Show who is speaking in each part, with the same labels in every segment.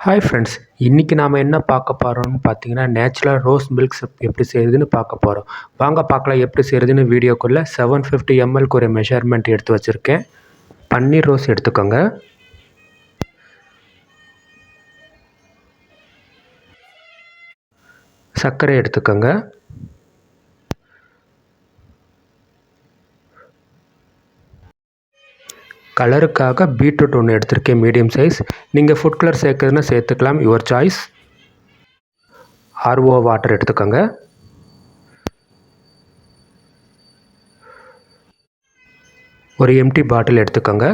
Speaker 1: Hi friends இன்றைக்கி நாம் என்ன பார்க்க போகிறோம்னு பார்த்தீங்கன்னா நேச்சுரல் ரோஸ் மில்க் எப்படி செய்கிறதுன்னு பார்க்க போகிறோம் வாங்க பார்க்கலாம் எப்படி செய்கிறதுன்னு வீடியோக்குள்ளே செவன் ஃபிஃப்டி எம்எல்க்கு ஒரு மெஷர்மெண்ட் எடுத்து வச்சுருக்கேன். பன்னீர் ரோஸ் எடுத்துக்கோங்க. சர்க்கரை எடுத்துக்கோங்க. கலருக்காக பீட்ரூட் ஒன்று எடுத்திருக்கேன் மீடியம் சைஸ். நீங்கள் ஃபுட் கலர் சேர்க்குறதுனா சேர்த்துக்கலாம். யுவர் சாய்ஸ் ஆர்ஓ வாட்டர் எடுத்துக்கோங்க. ஒரு எம்டி பாட்டில் எடுத்துக்கோங்க.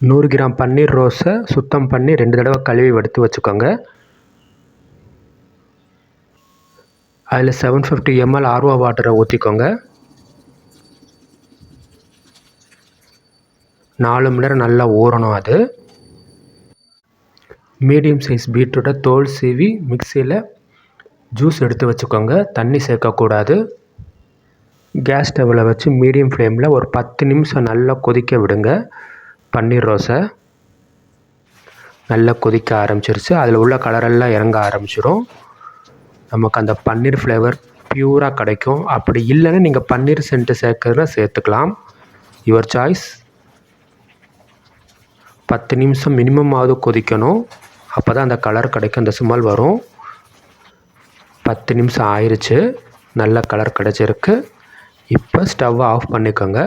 Speaker 1: நூறு கிராம் பன்னீர் ரோஸை சுத்தம் பண்ணி ரெண்டு தடவை கழுவி எடுத்து வச்சுக்கோங்க. அதில் செவன் ஃபிஃப்டி எம்எல் ஆர்ஓ வாட்டரை ஊற்றிக்கோங்க நாலு மணி நேரம் நல்லா ஊறணும் அது. மீடியம் சைஸ் பீட்ரூட்டை தோல் சீவி மிக்சியில் ஜூஸ் எடுத்து வச்சுக்கோங்க. தண்ணி சேர்க்கக்கூடாது. கேஸ் ஸ்டவ்வில் வச்சு மீடியம் ஃப்ளேமில் ஒரு பத்து நிமிஷம் நல்லா கொதிக்க விடுங்க. பன்னீர் ரோஸை நல்லா கொதிக்க ஆரம்பிச்சிருச்சு. அதில் உள்ள கலரெல்லாம் இறங்க ஆரம்பிச்சிடும் நமக்கு அந்த பன்னீர் ஃப்ளேவர் ப்யூராக கிடைக்கும். அப்படி இல்லைன்னா நீங்கள் பன்னீர் சென்ட்டு சேர்க்குறதுனா சேர்த்துக்கலாம். யுவர் சாய்ஸ் பத்து நிமிஷம் மினிமமாவது கொதிக்கணும். அப்போ தான் அந்த கலர் கிடைக்கும். அந்த சுமல் வரும். பத்து நிமிஷம் ஆயிடுச்சு நல்ல கலர் கிடச்சிருக்கு. இப்போ ஸ்டவ்வை ஆஃப் பண்ணிக்கோங்க.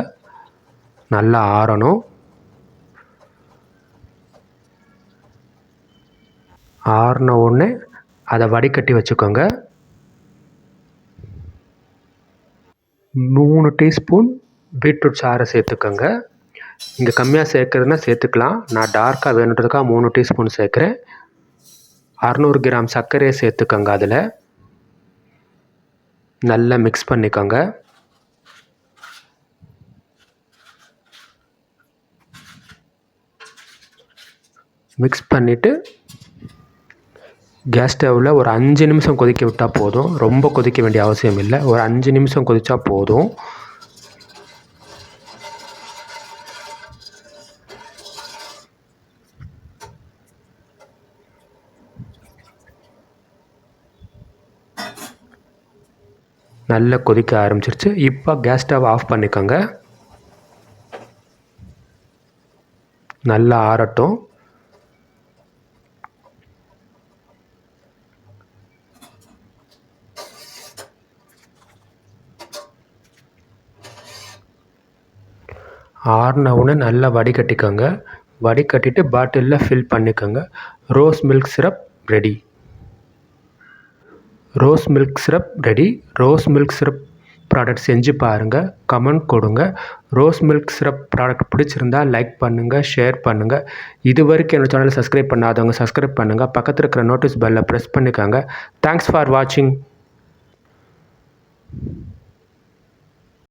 Speaker 1: நல்லா ஆறணும். ஆறின உடனே அதை வடிகட்டி வச்சுக்கோங்க. மூணு டீஸ்பூன் பீட்ரூட் சாறை சேர்த்துக்கோங்க. இங்கே கம்மியாக சேர்க்குறதுனா சேர்த்துக்கலாம். நான் டார்க்காக வேணுன்றதுக்காக மூணு டீஸ்பூன் சேர்க்குறேன். அறநூறு கிராம் சர்க்கரையை சேர்த்துக்கோங்க அதில். நல்லா மிக்ஸ் பண்ணிக்கோங்க. மிக்ஸ் பண்ணிவிட்டு கேஸ் ஸ்டவ்வில் ஒரு அஞ்சு நிமிஷம் கொதிக்க விட்டால் போதும். ரொம்ப கொதிக்க வேண்டிய அவசியம் இல்லை. ஒரு அஞ்சு நிமிஷம் கொதித்தா போதும். நல்லா கொதிக்க ஆரம்பிச்சிருச்சு. இப்போ கேஸ் ஸ்டவ் ஆஃப் பண்ணிக்கோங்க. நல்லா ஆறட்டும். ஆறின உடனே நல்லா வடிகட்டிக்கோங்க வடிகட்டிட்டு பாட்டிலில் ஃபில் பண்ணிக்கோங்க. Rose milk syrup ready rose milk syrup ready rose milk syrup product செஞ்சு பாருங்கள் கமெண்ட் கொடுங்க. ரோஸ் மில்க் சிரப் ப்ராடக்ட் பிடிச்சிருந்தா லைக் பண்ணுங்கள் ஷேர் பண்ணுங்கள் இது வரைக்கும் என்னோடய சேனலை சப்ஸ்கிரைப் பண்ணாதவங்க சப்ஸ்கிரைப் பண்ணுங்கள் பக்கத்தில் இருக்கிற நோட்டீஸ் பெல்லை ப்ரெஸ் பண்ணிக்கோங்க. தேங்க்ஸ் ஃபார் வாட்சிங்